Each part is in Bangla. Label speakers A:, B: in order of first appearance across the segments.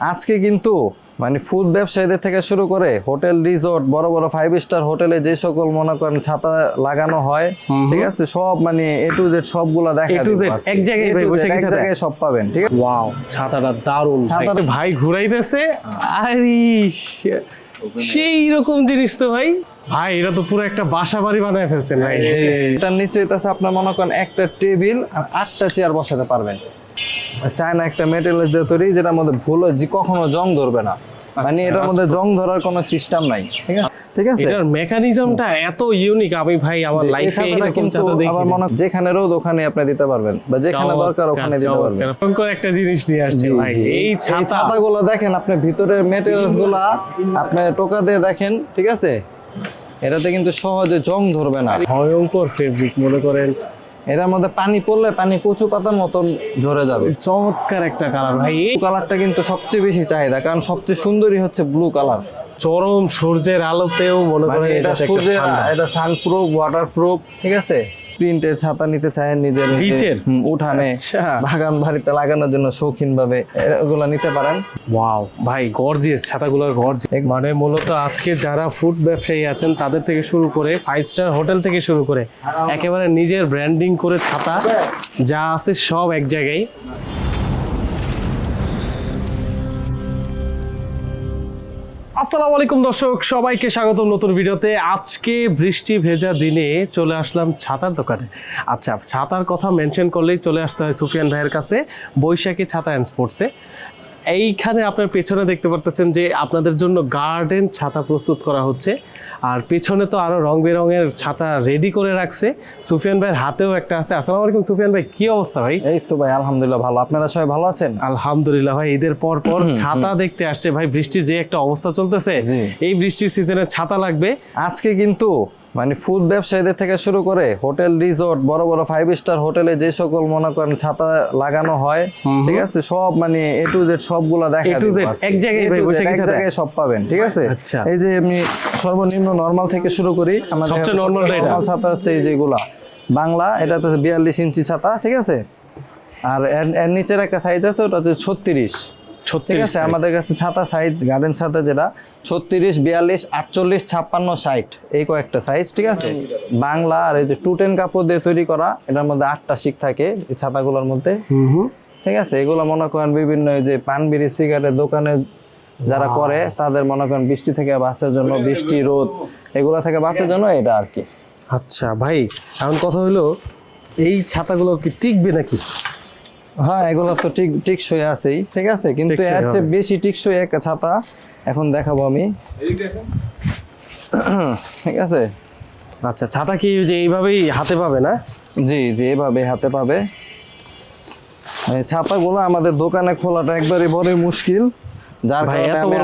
A: আজকে কিন্তু মানে ফুড ব্যবসায়ীদের থেকে শুরু করে হোটেল রিসোর্ট বড় বড় ফাইভ স্টার হোটেলে যে সকল মনে করেন ছাতা লাগানো হয় ঠিক আছে? সব মানে এ টু জেড সবগুলা দেখা।
B: এক জায়গায় ভাই, বসে
A: এক জায়গায় সব পাবেন ঠিক আছে?
B: ওয়াও ছাতাটা দারুণ ছাতাটা
A: ছাতাটা-
B: ভাই ঘুরাইতেছে। আরে সেই রকম জিনিস তো ভাই। ভাই এটা তো পুরো একটা বাসা বাড়ি বানায় ফেলছেন ভাই।
A: এটার নিচে আপনার মনে করেন একটা টেবিল আর আটটা চেয়ার বসাতে পারবেন। চায়না একটা মেটেরিয়াল দিয়ে তৈরি যেটার মধ্যে ভুল যে কখনো জং ধরবে না। মানে এটার মধ্যে জং ধরার কোনো সিস্টেম নাই ঠিক আছে? ঠিক আছে?
B: এটার মেকানিজমটা এত ইউনিক আমি ভাই আমার লাইফে এরকম
A: কিন্তু
B: দেখি
A: আবার মনে যেখানে রোদ ওখানে আপনি দিতে পারবেন বা যেখানে দরকার ওখানে দিতে পারবেন।
B: চমৎকার একটা জিনিস নিয়ে আসছে ভাই। এই
A: ছাতাগুলো দেখেন আপনি ভিতরের মেটেরিয়ালসগুলা আপনি টোকা দিয়ে দেখেন ঠিক আছে? এটাতে কিন্তু সহজে জং ধরবে না।
B: ভয়ঙ্কর ফেব্রিক মনে করেন
A: এটার মধ্যে পানি পড়লে পানি কচু পাতার মতন ঝরে যাবে।
B: চমৎকার একটা কালার ভাই। এই
A: কালারটা কিন্তু সবচেয়ে বেশি চাহিদা কারণ সবচেয়ে সুন্দরী হচ্ছে ব্লু কালার
B: চরম সূর্যের আলোতেও মনে
A: মানে
B: করেন
A: এটা
B: এটা
A: সূর্যের এটা সানপ্রুফ ওয়াটার প্রুফ ঠিক আছে? প্রিন্টের ছাতা নিতে চায় নিজের
B: নিচের?
A: উঠানে
B: আচ্ছা।
A: বাগান বাড়িতে লাগানোর জন্য শৌখিন ভাবে এগুলো নিতে পারেন
B: ওয়াও ভাই গর্জিয়াস ছাতাগুলো গর্জিয়াস মানে মূলত আজকে যারা ফুড ব্যবসায়ী আছেন তাদের থেকে শুরু করে ফাইভ স্টার হোটেল থেকে শুরু করে একেবারে নিজের ব্র্যান্ডিং করে ছাতা যা আছে সব এক জায়গায় আসসালামু আলাইকুম দর্শক, সবাইকে স্বাগত নতুন ভিডিওতে। আজকে বৃষ্টি ভেজা দিনে চলে আসলাম ছাতার দোকানে। আচ্ছা ছাতার কথা মেনশন করলেই চলে আসতে হয় সুফিয়ান ভাইয়ের কাছে, বৈশাখী ছাতা অ্যান্ড স্পোর্টসে এইখানে আপনার পেছনে দেখতে পারতেছেন যে আপনাদের জন্য গার্ডেন ছাতা প্রস্তুত করা হচ্ছে। আর পেছনে তো আরও রং বেরঙের ছাতা রেডি করে রাখছে। সুফিয়ান ভাইয়ের হাতেও একটা আছে। আসসালামু আলাইকুম সুফিয়ান ভাই কি অবস্থা ভাই?
A: এই তো ভাই আলহামদুলিল্লাহ ভালো। আপনারা সবাই ভালো আছেন?
B: আলহামদুলিল্লাহ ভাই ঈদের পর পর ছাতা দেখতে আসছে। ভাই বৃষ্টির যে একটা অবস্থা চলতেছে এই বৃষ্টির সিজনে ছাতা লাগবে।
A: আজকে কিন্তু মানে ফুড ব্যবসায়ীদের থেকে শুরু করে হোটেল রিসোর্ট বড় বড় ফাইভ স্টার হোটেলে যে সকল মনে করেন ছাতা লাগানো হয় ঠিক আছে? সব মানে এ টু জেড সবগুলা দেখা।
B: এক জায়গায়
A: সব পাবেন ঠিক আছে?
B: আচ্ছা।
A: এই যে আমি সর্বনিম্ন নরমাল থেকে শুরু করি আমাদের
B: এটা?
A: ছাতা হচ্ছে এই যেগুলা। বাংলা এটা তো বিয়াল্লিশ ইঞ্চি ছাতা ঠিক আছে? আর এর এর নিচের একটা সাইজ আছে ওটা হচ্ছে ছত্রিশ। ঠিক
B: ছত্রিশ
A: আছে আমাদের কাছে ছাতা সাইজ গার্ডেন ছাতা যেটা ছত্রিশ বিয়াল্লিশ আটচল্লিশ ছাপ্পান্ন ষাট। এই কয়েকটা সাইজ ঠিক আছে? বাংলা আর এই যে টু টেন কাপড় দিয়ে তৈরি করা এটার মধ্যে আটটা শিক থাকে এই ছাতাগুলোর মধ্যে।
B: হুম হুম।
A: ঠিক আছে? এগুলো মনে করেন বিভিন্ন এই যে পান বিড়ি সিগারেটের দোকানে যারা করে তাদের মনে করেন বৃষ্টি থেকে বাঁচার জন্য বৃষ্টি রোদ এগুলো থেকে বাঁচার জন্য এটা আর কি।
B: আচ্ছা ভাই এখন কথা হলো এই ছাতাগুলো কি টিকবে নাকি?
A: হ্যাঁ এগুলো তো ঠিক টিকসই আছেই ঠিক আছে? কিন্তু এর চেয়ে। বেশি টিকসই একটা ছাতা এখন দেখাবো আমি। ঠিক আছে?
B: আচ্ছা ছাতা কি যে এইভাবেই হাতে পাবে না?
A: জি জি এভাবে হাতে পাবে। ছাতাগুলো আমাদের দোকানে খোলাটা একবারে বড় মুশকিল। যার
B: ভাই
A: কারণে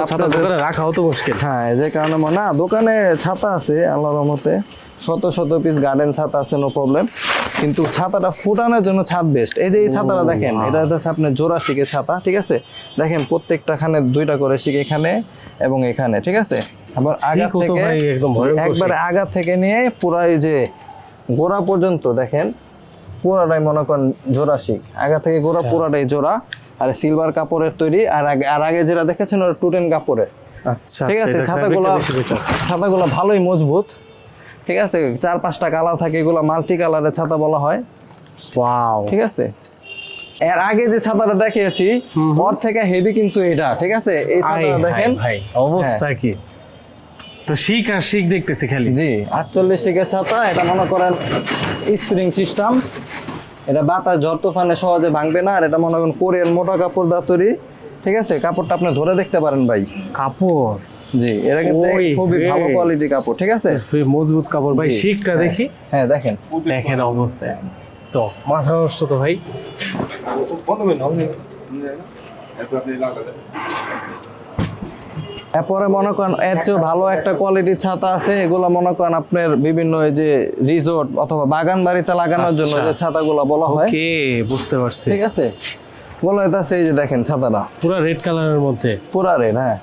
B: রাখাও তো মুশকিল।
A: হ্যাঁ যে কারণে মনে- না দোকানে ছাতা আছে আল্লাহর রহমতে। শত শত পিস গার্ডেন ছাতা আছে নো প্রবলেম কিন্তু ছাতাটা ফুটানোর জন্য ছাদ বেস্ট এই যে এই ছাতাটা দেখেন এটা হচ্ছে আপনার জোড়া শিখে ছাতা ঠিক আছে? দেখেন প্রত্যেকটা খানে দুইটা করে শিখ এখানে এবং এখানে ঠিক আছে? আবার আগা থেকে
B: ভাই একদম ভয়ঙ্কর
A: একবারে আগা থেকে নিয়ে পুরা এই যে গোড়া পর্যন্ত দেখেন পুরাটাই মনে করেন জোড়া শিখ আগা থেকে গোড়া পুরাটাই জোড়া আর সিলভার কাপড়ের তৈরি আর আগে আর আগে যেটা দেখেছেন ওটা টুটেন কাপড়ের।
B: আচ্ছা
A: ঠিক
B: আচ্ছা,
A: আছে? ছাতাগুলো ছাতাগুলো ভালোই মজবুত। ঠিক আছে? চার পাঁচটা কালার থাকে এগুলো মাল্টি কালারের ছাতা বলা হয়।
B: ওয়াও
A: ঠিক আছে? এর আগে যে ছাতাটা দেখিয়েছি ওর থেকে হেভি কিন্তু এটা ঠিক আছে? এই ছাতাটা দেখেন।
B: ভাই অবস্থা কি? তো শিখ আর শিখ দেখতেছি খালি।
A: জি আটচল্লিশ শিকের ছাতা এটা মনে করেন স্প্রিং সিস্টেম এটা বাতাস ঝড় তুফানে সহজে ভাঙবে না আর এটা মনে করেন কোরিয়ান মোটা কাপড় দা তৈরি ঠিক আছে? কাপড়টা আপনি ধরে দেখতে পারেন ভাই।
B: কাপড়?
A: জি এটা কিন্তু খুবই ভালো কোয়ালিটি কাপড় ঠিক আছে?
B: মজবুত কাপড়। ভাই
A: জি।
B: শিখটা
A: হ্যাঁ।
B: দেখি।
A: হ্যাঁ দেখেন।
B: দেখেন অবস্থা। তো মাথা নষ্ট তো ভাই।
A: এরপরে মনে করেন এর চেয়ে ভালো একটা কোয়ালিটির ছাতা আছে। এগুলো মনে করেন আপনার বিভিন্ন এই যে রিসোর্ট অথবা বাগান বাড়িতে লাগানোর জন্য
B: আচ্ছা।
A: যে ছাতাগুলো বলা হয়।
B: কে বুঝতে পারছি।
A: ঠিক আছে? বলা হইতাছে এই যে দেখেন ছাতাটা।
B: পুরো রেড কালারের মধ্যে।
A: পুরা রেড হ্যাঁ।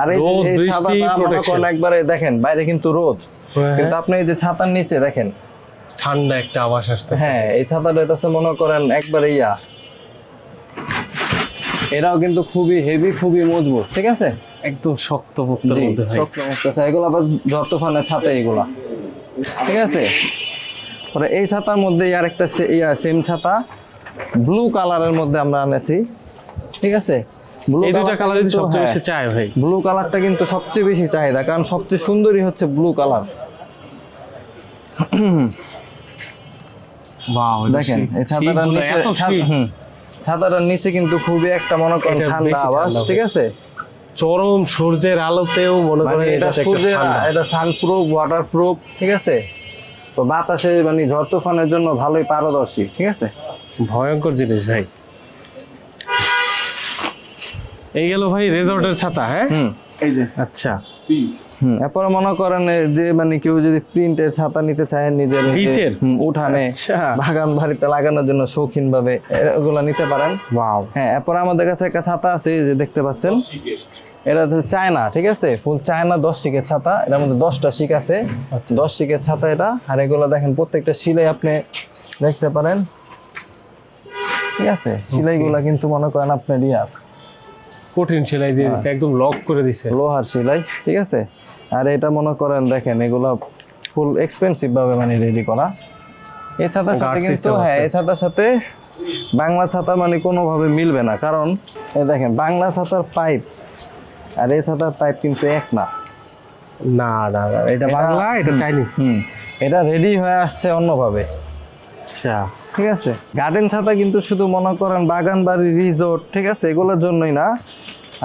A: আর এই ছাতাটা একবারে দেখেন বাইরে কিন্তু রোদ।
B: হ্যাঁ।
A: কিন্তু আপনি এই যে ছাতার নিচে দেখেন।
B: ঠান্ডা একটা আবাস আসতেছে।
A: হ্যাঁ এই ছাতাটা এটা মনে করেন একবারে ইয়া। এটাও কিন্তু খুবই হেভি খুবই মজবুত ঠিক আছে?
B: একদম শক্ত মুক্তর মধ্যে
A: শক্ত মুক্ত আছে। এগুলো আবার ঝড় তুফানের ছাতা এগুলা। ঠিক আছে? পরে এই ছাতার মধ্যে আর একটা সেম ছাতা। ব্লু কালারের মধ্যে আমরা আনেছি। ঠিক আছে?
B: এই কালারই সবচেয়ে বেশি চায় ভাই।
A: ব্লু কালারটা কিন্তু সবচেয়ে বেশি চাহিদা কারণ সবচেয়ে হচ্ছে ব্লু কালার দেখেন এই ছাতাটার নিচে ছাতাটার নিচে কিন্তু খুবই একটা মনে করেন ঠান্ডা আওয়াজ ঠিক আছে?
B: চরম সূর্যের আলোতেও মনে
A: মানে
B: করেন
A: এটা সূর্যের এটা সানপ্রুফ ওয়াটার প্রুফ ঠিক আছে? তো বাতাসে মানে ঝড় তুফানের জন্য ভালোই পারদর্শী ঠিক আছে?
B: ভয়ঙ্কর জিনিস ভাই। এই গেল ভাই রেজর্টের ছাতা হ্যাঁ?
A: এই যে।
B: আচ্ছা।
A: হুম এরপরে মনে করেন যে মানে কেউ যদি প্রিন্টের ছাতা নিতে চায় নিজের
B: বীচের?
A: উঠানে
B: আচ্ছা।
A: বাগান বাড়িতে লাগানোর জন্য শৌখিন ভাবে এগুলো নিতে পারেন।
B: ওয়াও।
A: হ্যাঁ এরপর আমাদের কাছে একটা ছাতা আছে যে দেখতে পাচ্ছেন। এটা হচ্ছে চায়না ঠিক আছে? ফুল চায়না দশ শিকের ছাতা এটার মধ্যে দশটা শিক আছে। দশ শিকের ছাতা এটা আর এগুলো দেখেন প্রত্যেকটা সিলাই আপনি দেখতে পারেন। ঠিক আছে? সিলাইগুলো কিন্তু মনে করেন আপনার ইয়ার।
B: কঠিন সেলাই দিয়ে দিছে একদম লক করে দিছে।
A: লোহার সেলাই ঠিক আছে? আর এটা মনে করেন দেখেন এগুলো ফুল এক্সপেন্সিভ ভাবে মানে রেডি করা। ছাতার সাথে কিন্তু হ্যাঁ ছাতার সাথে বাংলা ছাতা মানে কোনোভাবে মিলবে না। কারণ এই দেখেন বাংলা ছাতার পাইপ আর এই ছাতার পাইপ কিন্তু এক না।
B: না না না, এটা বাংলা এটা চাইনিজ
A: এটা রেডি হয়ে আসছে অন্যভাবে।
B: আচ্ছা
A: ঠিক আছে। গার্ডেন ছাতা কিন্তু শুধু মনে করেন বাগান বাড়ি রিসোর্ট ঠিক আছে এগুলোর জন্যই না।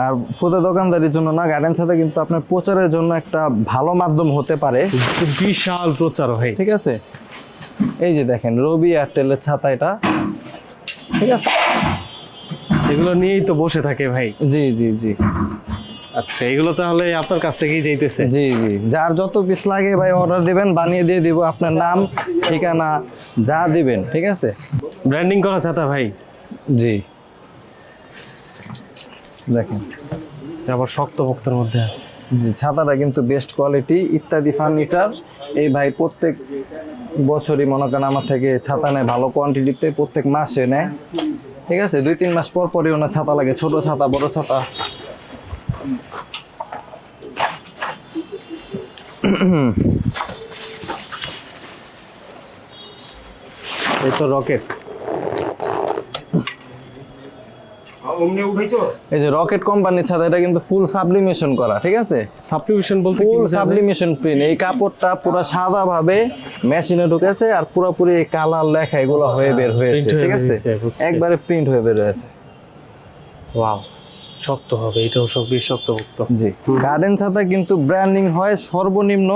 A: আর ফুটে দোকানদারির জন্য না গার্ডেন ছাতা কিন্তু আপনার প্রচারের জন্য একটা ভালো মাধ্যম হতে পারে।
B: বিশাল প্রচার হয়।
A: ঠিক আছে? এই যে দেখেন রবি এয়ারটেলের ছাতা এটা। ঠিক আছে?
B: এগুলো নিয়েই তো বসে থাকে ভাই।
A: জি জি জি।
B: আচ্ছা এগুলো তাহলে আপনার কাছ থেকেই যাইতেছে?
A: জি জি। যার যত পিস লাগে ভাই অর্ডার দিবেন বানিয়ে দিয়ে দিব আপনার নাম ঠিকানা যা দিবেন ঠিক আছে?
B: ব্র্যান্ডিং করা ছাতা ভাই।
A: জি। দেখেন।
B: আবার শক্ত বক্তার মধ্যে আছে।
A: জি ছাতাটা কিন্তু বেস্ট কোয়ালিটি ইত্যাদি ফার্নিচার এই ভাই প্রত্যেক বছরই মনে করেন আমার থেকে ছাতা নেয় ভালো কোয়ান্টিটিতে প্রত্যেক মাসে নেয়। ঠিক আছে? দুই তিন মাস পর পরই ওনার ছাতা লাগে ছোট ছাতা বড় ছাতা।
B: এই তো রকেট
A: এই যে রকেট কোম্পানির এটা কিন্তু ফুল সাবলিমেশন করা ঠিক আছে?
B: সাবস্ক্রিপশন বলতে
A: ফুল সাবলিমেশন প্রিন্ট এই কাপড়টা পুরো সাদা ভাবে মেশিনে ঢুকেছে আর পুরোপুরি কালার লেখা এগুলো হয়ে বের হয়েছে ঠিক আছে? একবারে প্রিন্ট হয়ে বের হয়েছে।
B: ওয়াও শক্ত হবে এটাও সব বেশ শক্তপোক্ত
A: জি। গার্ডেন ছাতা কিন্তু ব্র্যান্ডিং হয় সর্বনিম্ন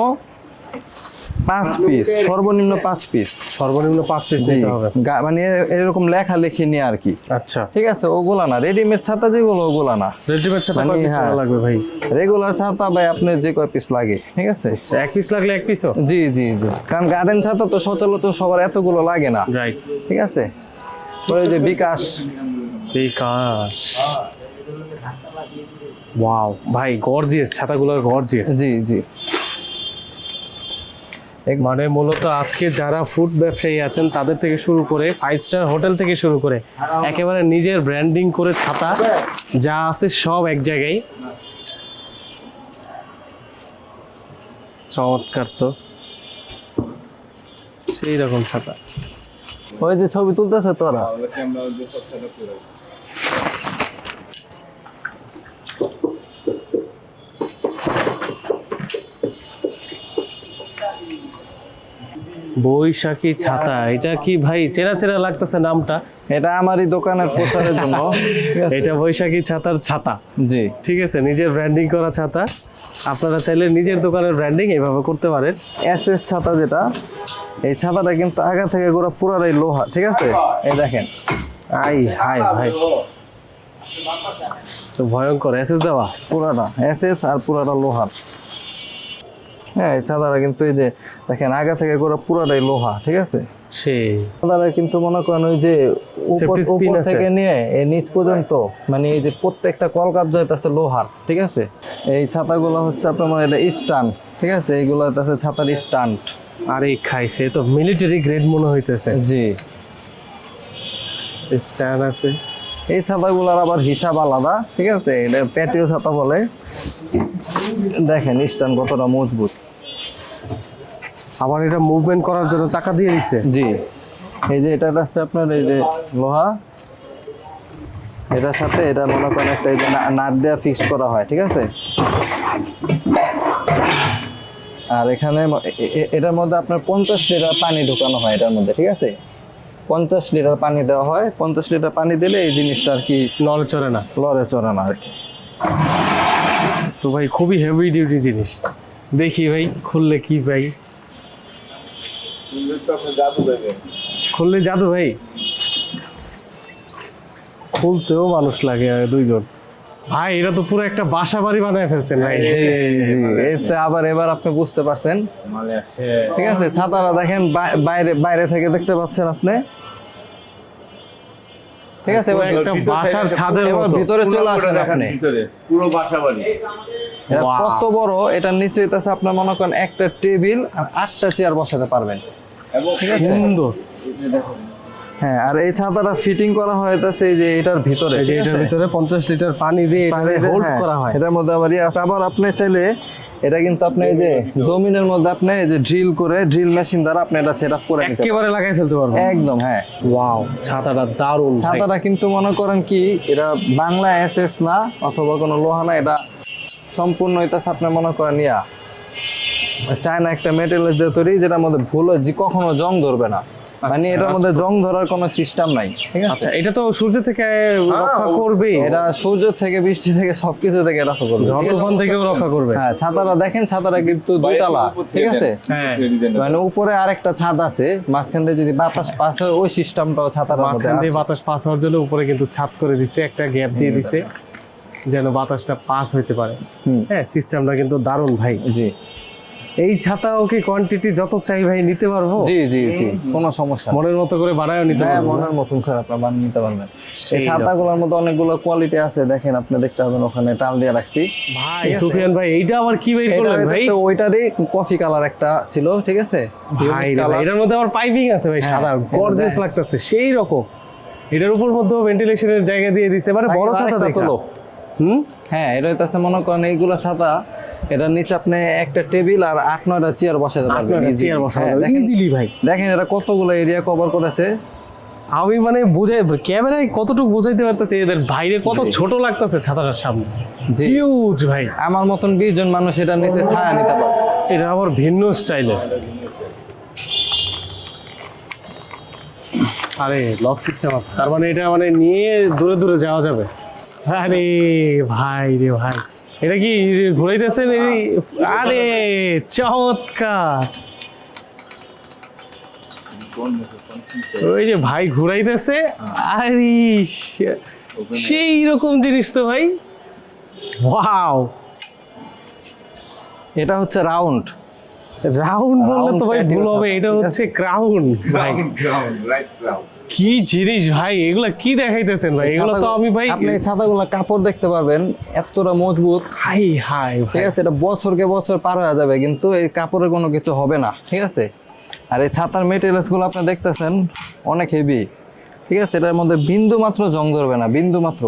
A: পাঁচ পিস সর্বনিম্ন পাঁচ পিস
B: সর্বনিম্ন পাঁচ পিস দিতে হবে।
A: মানে এরকম লেখা লেখি নিয়ে আর কি।
B: আচ্ছা।
A: ঠিক আছে ওগুলা না। রেডিমেড ছাতা যেগুলো ওগুলা না।
B: রেডিমেড ছাতা
A: মানে
B: কয় পিস
A: হ্যাঁ।
B: লাগবে ভাই?
A: রেগুলার ছাতা ভাই আপনার যে কয় পিস লাগে ঠিক আছে?
B: আচ্ছা এক পিস লাগলে এক পিসও
A: জি জি জি। কারণ গার্ডেন ছাতা তো সচরাচর সবার এতগুলো লাগে না।
B: রাইট
A: ঠিক আছে? পরে যে বিকাশ।
B: বিকাশ। ওয়াও ভাই গর্জিয়াস ছাতাগুলো গর্জিয়াস
A: জি জি।
B: মানে মূলত আজকে যারা ফুড ব্যবসায়ী আছেন তাদের থেকে শুরু করে ফাইভ স্টার হোটেল থেকে শুরু করে একেবারে নিজের ব্র্যান্ডিং করে ছাতা যা আছে সব এক জায়গায়। চমৎকার তো। সেই রকম ছাতা।
A: ওই যে ছবি তুলতেছে তোরা?
B: বৈশাখী ছাতা এটা কি ভাই চেনা চেনা লাগতেছে নামটা?
A: এটা আমারই দোকানের প্রচারের জন্য।
B: এটা বৈশাখী ছাতার ছাতা।
A: জি।
B: ঠিক আছে নিজের ব্র্যান্ডিং করা ছাতা। আপনারা চাইলে নিজের দোকানের ব্র্যান্ডিং এইভাবে করতে পারেন।
A: এস এস ছাতা যেটা এই ছাতাটা কিন্তু আগা থেকে গোড়া পুরাটাই লোহা ঠিক আছে? এই দেখেন। আই হাই ভাই।
B: তো ভয়ঙ্কর এসএস দেওয়া?
A: পুরাটা এস এস আর পুরাটা লোহার। হ্যাঁ ছাতাটা কিন্তু এই যে দেখেন আগা থেকে গোড়া পুরাটাই লোহা ঠিক আছে?
B: সেই
A: কিন্তু মনে করেন ওই যে উপর। থেকে নিয়ে এই নিচ পর্যন্ত মানে এই যে প্রত্যেকটা কলকাপ যাইতেছে লোহার ঠিক আছে? এই ছাতাগুলো হচ্ছে আপনার মানে এটা স্টান ঠিক আছে? এইগুলো হচ্ছে ছাতার স্টান্ট
B: আরে খাইছে তো মিলিটারি গ্রেড মনে হইতেছে।
A: জি।
B: স্ট্যান্ড আছে।
A: এই ছাতাগুলোর আবার হিসাব আলাদা ঠিক আছে? এটা প্যাটিও ছাতা বলে। দেখেন স্ট্যান্ড কতটা মজবুত।
B: আবার এটা মুভমেন্ট করার জন্য চাকা দিয়ে দিছে?
A: জি। এই যে এটা আছে আপনার এই যে লোহা এটার সাথে এটা মনে করেন একটা এই যে নাট দেওয়া ফিক্সড করা হয় ঠিক আছে? আর এখানে এটার মধ্যে আপনার পঞ্চাশ লিটার পানি ঢুকানো হয় এটার মধ্যে ঠিক আছে? পঞ্চাশ লিটার পানি দেওয়া হয়। পঞ্চাশ লিটার পানি দিলে এই জিনিসটা আর কি
B: লরে চড়ে না।
A: লড়ে চড়ে না আর কি।
B: তো ভাই খুবই হেভি ডিউটি জিনিস। দেখি ভাই খুললে কি ভাই খুললে জাদু ভাই। খুলতেও মানুষ লাগে দুইজন। ভাই এটা তো পুরো একটা বাসা বাড়ি বানায় ফেলছেন ভাই।
A: জি জি এতে আবার এবার আপনি বুঝতে পারছেন। ঠিক আছে ছাতারা দেখেন বাইরে বাইরে থেকে দেখতে পাচ্ছেন আপনি। ঠিক আছে এবার
B: একটা বাসার ছাদের মতো।
A: ভিতরে চলে আসেন আপনি।
C: ভিতরে পুরো বাসা বাড়ি
A: এটা কত বড় এটার নিচে হইতেছে আপনার মনে করেন একটা টেবিল আর আটটা চেয়ার বসাতে পারবেন।
C: এবং
B: সুন্দর।
A: হ্যাঁ আর এই ছাতাটা ফিটিং করা হয়েছে যে এটার ভিতরে।
B: এটার ভিতরে পঞ্চাশ লিটার পানি দিয়ে
A: পানি
B: হোল্ড
A: হ্যাঁ,
B: করা হয়।
A: এটার মধ্যে আবার ইয়ে আবার আপনি চাইলে এটা কিন্তু আপনি এই যে জমিনের মধ্যে আপনি এই যে ড্রিল করে ড্রিল মেশিন দ্বারা আপনি এটা করে নিতে
B: একেবারে লাগাই ফেলতে পারব।
A: একদম হ্যাঁ।
B: ওয়াও ছাতাটা দারুণ
A: ছাতাটা কিন্তু মনে করেন কি এটা বাংলা এসএস না অথবা কোনো লোহা না এটা সম্পূর্ণ এটা আপনি মনে করেন ইয়া চায়না একটা মেটেরিয়াল দিয়ে তৈরি যেটার মধ্যে ভুল যে কখনো জং ধরবে না। মানে এটার মধ্যে জং ধরার কোনো সিস্টেম নাই ঠিক আছে?
B: আচ্ছা এটা তো সূর্য থেকে রক্ষা করবে।
A: এটা সূর্য থেকে বৃষ্টি থেকে সবকিছু থেকে রক্ষা করবে।
B: ঝড় তুফান থেকেও রক্ষা করবে।
A: হ্যাঁ ছাতাটা দেখেন ছাতাটা কিন্তু দুইতলা ঠিক আছে?
B: হ্যাঁ।
A: মানে উপরে আরেকটা ছাদ আছে মাঝখান দিয়ে যদি বাতাস পাস হয় ওই সিস্টেমটাও ছাতার মধ্যে
B: মাঝখান দিয়ে বাতাস পাস হওয়ার জন্য উপরে কিন্তু ছাদ করে দিছে একটা গ্যাপ দিয়ে দিছে যেন বাতাসটা পাস হইতে পারে। হ্যাঁ সিস্টেমটা কিন্তু দারুণ ভাই।
A: জি।
B: এই ছাতাও কি কোয়ান্টিটি যত চাই ভাই নিতে পারব?
A: জি জি জি। কোনো সমস্যা
B: মনের মতো করে বানায়ও নিতে
A: হ্যাঁ
B: পারব
A: মনের মতন স্যার আপনার বানিয়ে নিতে পারবেন। এই ছাতাগুলোর মধ্যে অনেকগুলো কোয়ালিটি আছে দেখেন আপনি দেখতে পাবেন ওখানে টাল দিয়ে রাখছি।
B: ভাই সুফিয়ান ভাই এইটা আবার কি বের করলেন ভাই?
A: ওইটারই কফি কালার একটা ছিল ঠিক আছে?
B: ভাই। এটার মধ্যে আবার পাইপিং আছে ভাই
A: হ্যাঁ,
B: সাদা গর্জিয়াস লাগতেছে সেই রকম। এটার উপর মধ্যেও ভেন্টিলেশনের জায়গা দিয়ে দিছে মানে বড় ছাতা দেখা। হুম?
A: হ্যাঁ এটা হইতেছে মনে করেন এইগুলো ছাতা এটার নিচে আপনি একটা টেবিল আর আট নয়টা চেয়ার বসাতে পারবেন
B: চেয়ার
A: দেখেন-
B: ইজিলি ভাই।
A: দেখেন এটা কতগুলো এরিয়া কভার করেছে।
B: আমি মানে বুঝাই ক্যামেরায় কতটুকু বুঝাইতে পারতেছি এদের বাইরে কত ছোট লাগতেছে ছাতাটার সামনে। হিউজ ভাই।
A: আমার মতন বিশ জন মানুষ এটার নিচে ছায়া নিতে পারবে।
B: এটা আবার ভিন্ন স্টাইলের আরে লক সিস্টেম আছে। তার মানে এটা মানে নিয়ে দূরে দূরে যাওয়া যাবে। আরে ভাই রে ভাই। এটা কি ঘুরাইতেছেন এই আরে চমৎকার। ওই যে ভাই ঘুরাইতেছে আরে সেই রকম জিনিস তো ভাই। ওয়াও।
A: এটা হচ্ছে রাউন্ড।
B: রাউন্ড বললে তো ভাই ভুল হবে এটা হচ্ছে ক্রাউন ভাই
C: গ্রাউন্ড রাইট গ্রাউন্ড
B: কি জিনিস ভাই এগুলা কি দেখাইতেছেন ভাই? এগুলো তো আমি ভাই
A: আপনি ছাতাগুলো কাপড় দেখতে পারবেন এতটা মজবুত।
B: হাই হাই
A: ঠিক আছে এটা বছরকে বছর পার হয়ে যাবে কিন্তু এই কাপড়ের কোনো কিছু হবে না ঠিক আছে? আর এই ছাতার মেটেরিয়ালসগুলো আপনি দেখতেছেন অনেক হেভি ঠিক আছে এটার মধ্যে বিন্দু মাত্র জং ধরবে না বিন্দু মাত্র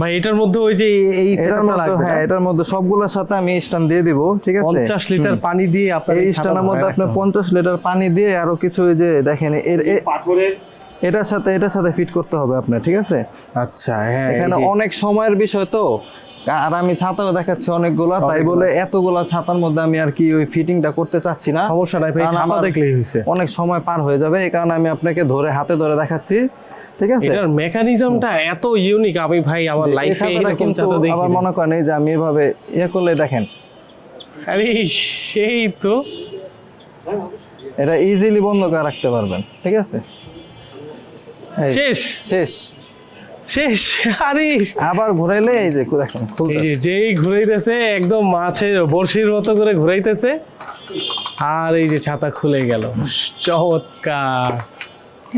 B: ভাই এটার মধ্যে ওই যে এই সেটআপটা লাগবে
A: হ্যাঁ এটার মধ্যে সবগুলোর সাথে আমি স্ট্যান্ড দিয়ে দিব ঠিক আছে?
B: পঞ্চাশ লিটার পানি দিয়ে আপনার
A: এই স্ট্যান্ডের মধ্যে আপনি
B: রাখতে হবে।
A: পঞ্চাশ লিটার পানি দিয়ে আরও কিছু ওই যে দেখেন এর
C: পাথরের
A: এটার সাথে এটার সাথে ফিট করতে হবে আপনার ঠিক আছে?
B: আচ্ছা হ্যাঁ
A: এখানে অনেক সময়ের বিষয় তো। আর আমি ছাতাও দেখাচ্ছি অনেকগুলা তাই বলে এতগুলা ছাতার মধ্যে আমি আর কি ওই ফিটিংটা করতে চাচ্ছি না।
B: সমস্যা নাই ভাই ছাতা দেখলেই হয়েছে।
A: অনেক সময় পার হয়ে যাবে এই কারণে আমি আপনাকে ধরে হাতে ধরে দেখাচ্ছি। ঠিক আছে?
B: এটার মেকানিজমটা এত ইউনিক আমি ভাই আমার লাইফে এরকম দেখি
A: আবার মনে করেন যে আমি এভাবে ইয়ে করলে দেখেন।
B: আরে সেই তো।
A: এটা ইজিলি বন্ধ করে রাখতে পারবেন ঠিক আছে?
B: শেষ।
A: শেষ।
B: শেষ আরে।
A: আবার ঘুরাইলে এই যে দেখেন
B: এই যেই ঘুরাইতেছে একদম মাছের বড়শির মতো করে ঘুরাইতেছে। আর এই যে ছাতা খুলে গেল। চমৎকার।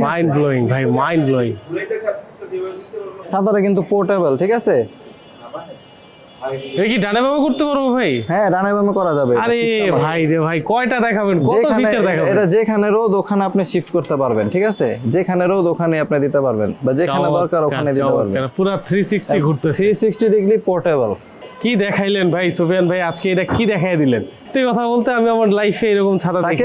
B: মাইন্ড ব্লোয়িং ভাই মাইন্ড ব্লোয়িং
A: কিন্তু পোর্টেবল ঠিক আছে?
B: এটা কি ডানে বাবা করতে পারব ভাই?
A: হ্যাঁ ডানে বামে করা যাবে
B: আরে ভাই রে ভাই কয়টা দেখাবেন? কত
A: যেখানে
B: ফিচার দেখাবেন?
A: এটা যেখানে রোদ ওখানে আপনি শিফট করতে পারবেন ঠিক আছে? যেখানে রোদ ওখানে আপনি দিতে পারবেন বা যেখানে দরকার ওখানে দিতে পারবেন।
B: পুরো 360 ঘুরতেছে।
A: থ্রি সিক্সটি ডিগ্রি পোর্টেবল
B: কি দেখাইলেন ভাই সুফিয়ান ভাই আজকে এটা কি দেখাই দিলেন? তুই কথা বলতে আমি আমার লাইফে এরকম ছাতা দেখি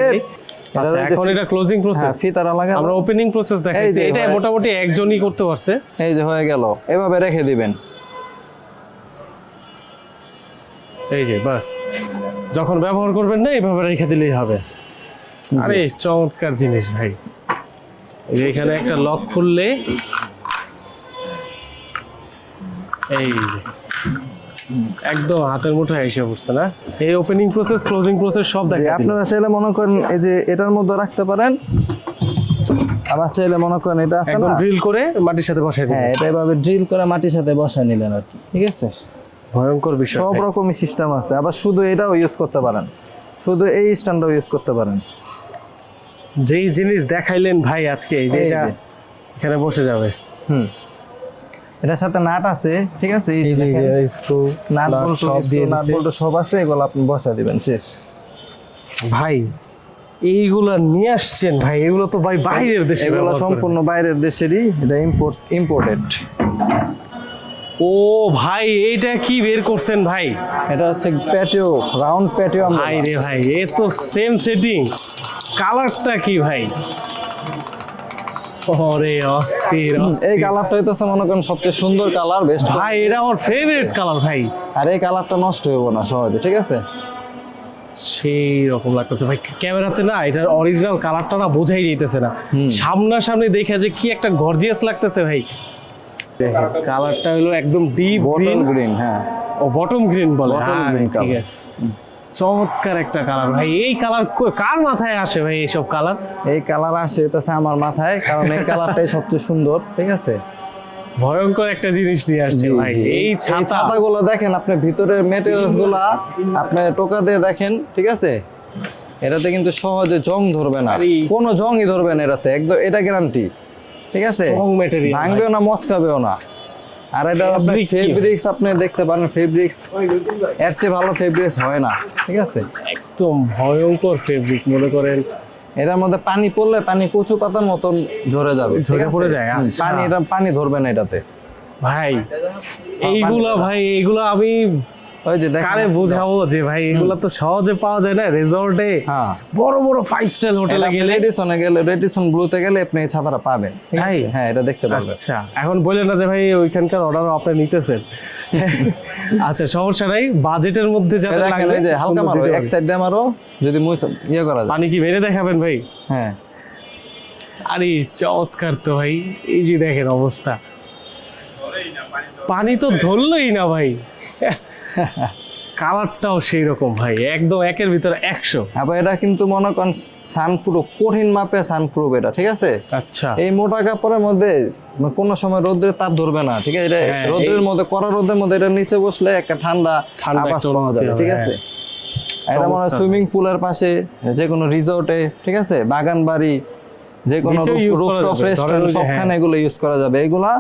B: আচ্ছা
A: হচ্ছে
B: এখন এটা ক্লোজিং
A: হ্যাঁ
B: প্রসেস
A: ফিতারা লাগা
B: আমরা ওপেনিং প্রসেস দেখাইছি। এটা মোটামুটি একজনই করতে পারছে।
A: এই যে হয়ে গেল। এভাবে রেখে দিবেন।
B: এই যে বাস। যখন ব্যবহার করবেন না এইভাবে রেখে দিলেই হবে। আরে চমৎকার জিনিস ভাই। এখানে একটা লক খুললে এই যে। একদম হাতের মুঠোয় এসে পড়ছে না? এই ওপেনিং প্রসেস ক্লোজিং প্রসেস সব দেখা।
A: আপনারা চাইলে মনে করেন এই যে এটার মধ্যে রাখতে পারেন। আবার চাইলে মনে করেন এটা আছে না?
B: ড্রিল করে মাটির সাথে বসাই দিল
A: হ্যাঁ এটা এভাবে ড্রিল করে মাটির সাথে বসায় নিলেন আর কি ঠিক আছে?
B: ভয়ঙ্কর বিষয়।
A: সব
B: ভাই।
A: রকমই সিস্টেম আছে। আবার শুধু এটাও ইউজ করতে পারেন। শুধু এই স্ট্যান্ডও ইউজ করতে পারেন।
B: যেই জিনিস দেখাইলেন ভাই আজকে এই যে এটা এখানে বসে যাবে।
A: হুম। এটার সাথে নাট আছে ঠিক আছে? এই
B: এই যে স্ক্রু
A: নাট বল্টু
B: সব দিয়ে
A: নাট বল্টু সব আছে এগুলো আপনি বসা দিবেন শেষ।
B: ভাই এইগুলা নিয়ে আসছেন ভাই এগুলো তো ভাই বাইরের দেশে
A: এগুলো সম্পূর্ণ বাইরের দেশেরই এটা ইম্পোর্ট ইম্পোর্টেড
B: ও ভাই এইটা কি বের করছেন ভাই?
A: এটা হচ্ছে প্যাটিও রাউন্ড প্যাটিও
B: ভাই রে ভাই এ তো সেম সেটিং কালারটা কি ভাই? ওরে অস্থির
A: এই কালারটা হইতেছে মনে করেন সবচেয়ে সুন্দর কালার বেস্ট
B: ভাই এটা আমার ফেভারিট কালার ভাই।
A: আর এই কালারটা নষ্ট হইব না সহজে ঠিক আছে?
B: সেই রকম লাগতেছে। ভাই ক্যামেরাতে না এটার অরিজিনাল কালারটা না বোঝাই যাইতেছে না। সামনাসামনি দেখে যে কি একটা গর্জিয়াস লাগতেছে ভাই। কালারটা হলো একদম ডিপ গ্রিন
A: গ্রিন হ্যাঁ।
B: ও বটম গ্রিন বলে। হ্যাঁ, ঠিক আছে। চমৎকার একটা কালার ভাই এই কালার কার মাথায় আসে ভাই এইসব কালার
A: এই কালার আসে হইতেছে আমার মাথায় কারণ এই কালারটাই সবচেয়ে সুন্দর ঠিক আছে?
B: ভয়ঙ্কর একটা জিনিস নিয়ে আসছে ভাই। এই ছাতা।
A: ছাতাগুলো দেখেন আপনি ভিতরের মেটেরিয়ালসগুলা আপনি টোকা দিয়ে দেখেন ঠিক আছে? এটাতে কিন্তু সহজে জং ধরবে না। কোনো জংই ধরবে না এটাতে একদম এটা গ্যারান্টি ঠিক আছে? ভাঙবেও না মচকাবেও না। আর এটা আপনি? ফেব্রিক্স আপনি দেখতে পারেন ফেব্রিক্স এর চেয়ে ভালো ফেব্রিক্স হয় না ঠিক আছে
B: একদম ভয়ঙ্কর ফেব্রিক মনে করেন
A: এটার মধ্যে পানি পড়লে পানি কচু পাতার মতন ঝরে যাবে
B: ঝরে পড়ে যায়, আচ্ছা।
A: পানি এটা পানি ধরবে না এটাতে
B: ভাই এইগুলা ভাই এইগুলা আমি
A: ওই যে
B: কারে বোঝাবো যে ভাই এগুলা তো সহজে পাওয়া যায় না রিসর্টে
A: হ্যাঁ।
B: বড় বড় ফাইভ স্টার হোটেলে গেলে
A: রেডিসনে গেলে রেডিসন ব্লুতে গেলে আপনি এই ছাতাটা পাবেন হ্যাঁ এটা দেখতে পারবেন।
B: আচ্ছা এখন বললেন না যে ভাই ওইখানকার অর্ডার আপনি নিতেছেন। আচ্ছা সমস্যা নাই বাজেটের মধ্যে যাতে লাগবে
A: যে হালকা মারো এক। সাইড দিয়ে মারো যদি মুই ইয়ে করা যায়।
B: পানি কি মেরে দেখাবেন ভাই?
A: হ্যাঁ।
B: আরে চমৎকার তো ভাই এই যে দেখেন অবস্থা। পানি তো ধরলই না ভাই। কালারটাও সেই রকম ভাই একদম একের ভিতরে একশো।
A: আবার এটা কিন্তু মনে করেন সানপ্রুফ কঠিন মাপে সানপ্রুফ এটা ঠিক আছে?
B: আচ্ছা।
A: এই মোটা কাপড়ের মধ্যে কোনো সময় রোদ্রের তাপ ধরবে না ঠিক আছে? এটা
B: হ্যাঁ,
A: রোদ্রের মধ্যে কড়া রোদের মধ্যে এটা নিচে বসলে একটা ঠান্ডা
B: ঠান্ডা
A: পাওয়া যাবে ঠিক আছে? এটা মনে হয় সুইমিং পুলের পাশে যে কোনো রিসোর্টে ঠিক আছে? বাগান বাড়ি যে কোনো
B: নিচেও use করা
A: রুফটপ রেস্টুরেন্ট
B: ধরেন ওই যে,
A: সবখানে
B: হ্যাঁ।
A: এগুলো ইউজ করা যাবে। এগুলা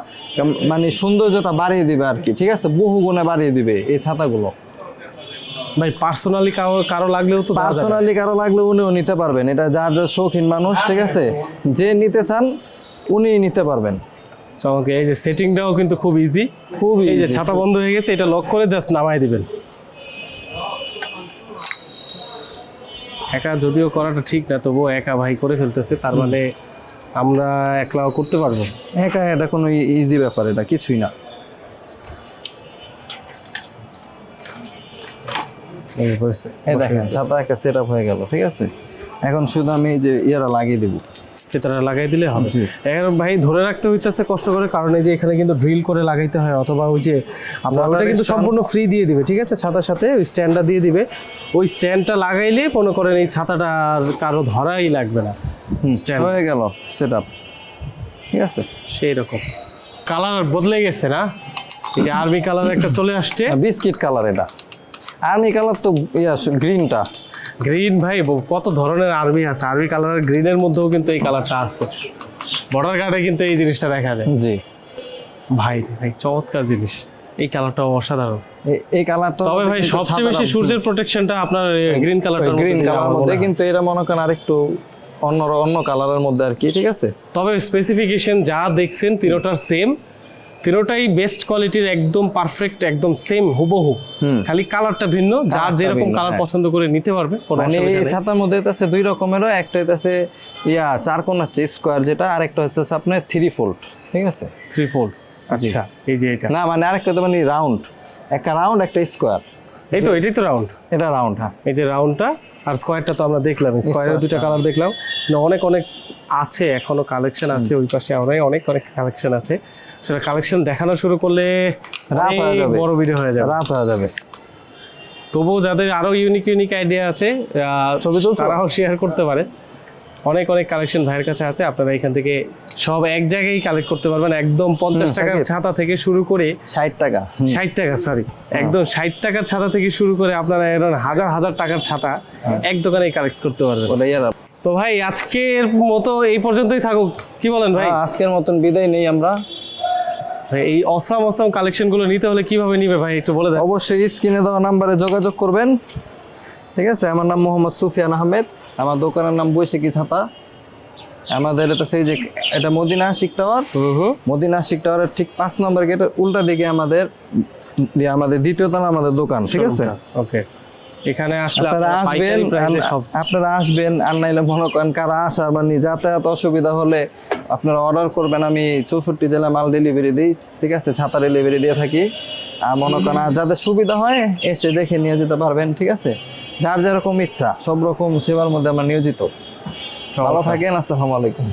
A: মানে সৌন্দর্যতা বাড়িয়ে দিবে আর কি ঠিক আছে? বহু গুণে বাড়িয়ে দিবে এই ছাতাগুলো।
B: ভাই পার্সোনালি কারও কারও লাগলেও তো
A: পার্সোনালি কারও লাগলে উনিও নিতে পারবেন। এটা যার যার শৌখিন মানুষ ঠিক আছে? যে নিতে চান উনি নিতে পারবেন।
B: চমৎকার এই যে সেটিংটাও কিন্তু খুব ইজি
A: খুব
B: এই যে ছাতা বন্ধ হয়ে গেছে এটা লক করে জাস্ট নামাই দিবেন। একা যদিও করাটা ঠিক না তবুও একা ভাই করে ফেলতেছে তার মানে আমরা একলাও করতে পারব।
A: একা এটা কোনো ইজি ব্যাপার এটা কিছুই না।
B: এই
A: দেখেন ছাতা একটা সেট আপ হয়ে গেল ঠিক আছে? এখন শুধু আমি এই যে ইয়ারা লাগিয়ে দেবো।
B: সেটা লাগাই দিলে হবে। এখন ভাই ধরে রাখতে হইতেছে কষ্ট করে কারণ এই যে এখানে কিন্তু ড্রিল করে লাগাইতে হয় অথবা ওই যে আপনার ওটা কিন্তু সম্পূর্ণ ফ্রি দিয়ে দিবে ঠিক আছে? ছাতার সাথে ওই স্ট্যান্ডটা দিয়ে দিবে। ওই স্ট্যান্ডটা লাগাইলে মনে করেন এই ছাতাটা আর কারও ধরাই লাগবে না। Stand.
A: হয়ে গেল সেট ঠিক আছে?
B: সেই রকম। কালার বদলে গেছে না? এই আর্মি কালার একটা চলে আসছে।
A: বিস্কিট কালার এটা। আর্মি কালার তো ইয়া গ্রিনটা
B: গ্রিন ভাই কত ধরনের আর্মি আছে? আর্মি কালারের গ্রিনের মধ্যেও কিন্তু এই কালারটা আছে। বর্ডার গার্ডে কিন্তু এই জিনিসটা দেখা যায়।
A: জি।
B: ভাই ভাই চমৎকার জিনিস। এই কালারটা অসাধারণ।
A: এই কালারটা
B: তবে ভাই সবচেয়ে বেশি সূর্যের প্রোটেকশনটা আপনার গ্রিন কালারটা
A: গ্রিন কালারের মধ্যে কিন্তু এটা মনে করেন আরেকটু অন্য অন্য কালারের মধ্যে আর কি ঠিক আছে?
B: তবে স্পেসিফিকেশন যা দেখছেন তিনোটার সেম তিনোটাই বেস্ট কোয়ালিটির একদম পারফেক্ট একদম সেম হুবহু। খালি কালারটা ভিন্ন
A: যা
B: যেরকম কালার
A: হ্যাঁ।
B: পছন্দ করে নিতে পারবে
A: মানে এই ছাতার মধ্যে আছে দুই রকমেরও একটা আছে ইয়া চার কোনা স্কোয়ার যেটা আর একটা হচ্ছে আপনার থ্রি ফোল্ড ঠিক আছে?
B: থ্রি ফোল্ড আচ্ছা এই যে এটা।
A: না মানে আরেকটা তো মানে রাউন্ড একটা রাউন্ড একটা স্কোয়ার
B: এই তো এটাই তো রাউন্ড
A: এটা রাউন্ড হ্যাঁ।
B: এই যে রাউন্ডটা আর স্কোয়ারটা তো আমরা দেখলাম স্কোয়ারের দুইটা কালার দেখলাম। অনেক অনেক আছে এখনও কালেকশন আছে ওই পাশে অনেক অনেক অনেক কালেকশন আছে। সেটা কালেকশন দেখানো শুরু করলে
A: হয়ে।
B: বড় ভিডিও হয়ে যাবে।
A: রাত হয়ে যাবে।
B: তবুও যাদের আরও ইউনিক ইউনিক আইডিয়া আছে
A: ছবি?
B: তারাও শেয়ার করতে পারে। অনেক অনেক কালেকশন ভাইয়ের কাছে আছে। আপনারা এখান থেকে সব এক জায়গায় কালেক্ট করতে পারবেন। একদম পঞ্চাশ টাকার ছাতা থেকে শুরু করে
A: ষাট টাকা
B: ষাট টাকা সরি একদম ষাট টাকার ছাতা থেকে শুরু করে আপনারা এরকম হাজার হাজার টাকার ছাতা এক দোকানে কালেক্ট করতে পারবেন। তো ভাই আজকের মতো এই পর্যন্তই থাকুক। কি বলেন ভাই?
A: হ্যাঁ, আজকের মতন বিদায় নেই আমরা।
B: ভাই, এই অসাম অসাম কালেকশনগুলো নিতে হলে কীভাবে নিবে ভাই একটু বলে দেন।
A: অবশ্যই স্ক্রিনে দেওয়া নাম্বারে যোগাযোগ করবেন। ঠিক আছে? আমার নাম মোহাম্মদ সুফিয়ান আহমেদ। আমার দোকানের নাম বৈশাখী ছাতা। আমাদের এটা সেই যে এটা মদিনা আশিক টাওয়ার। মদিনা আশিক টাওয়ারের ঠিক পাঁচ নম্বর গেটের উল্টা দিকে আমাদের ইয়ে, আমাদের দ্বিতীয় তলা আমাদের দোকান ঠিক আছে?
B: ওকে এখানে আসলে
A: আপনারা আসবেন আর নাইলে মনে করেন কারা আসা বা যাতায়াত অসুবিধা হলে আপনারা অর্ডার করবেন আমি চৌষট্টি জেলা মাল ডেলিভারি দিই ঠিক আছে? ছাতা ডেলিভারি দিয়ে থাকি। আর মনে করেন আর যাদের সুবিধা হয় এসে দেখে নিয়ে যেতে পারবেন ঠিক আছে? যার যেরকম ইচ্ছা সব রকম সেবার মধ্যে আমরা নিয়োজিত। ভালো থাকেন আসসালামু আলাইকুম।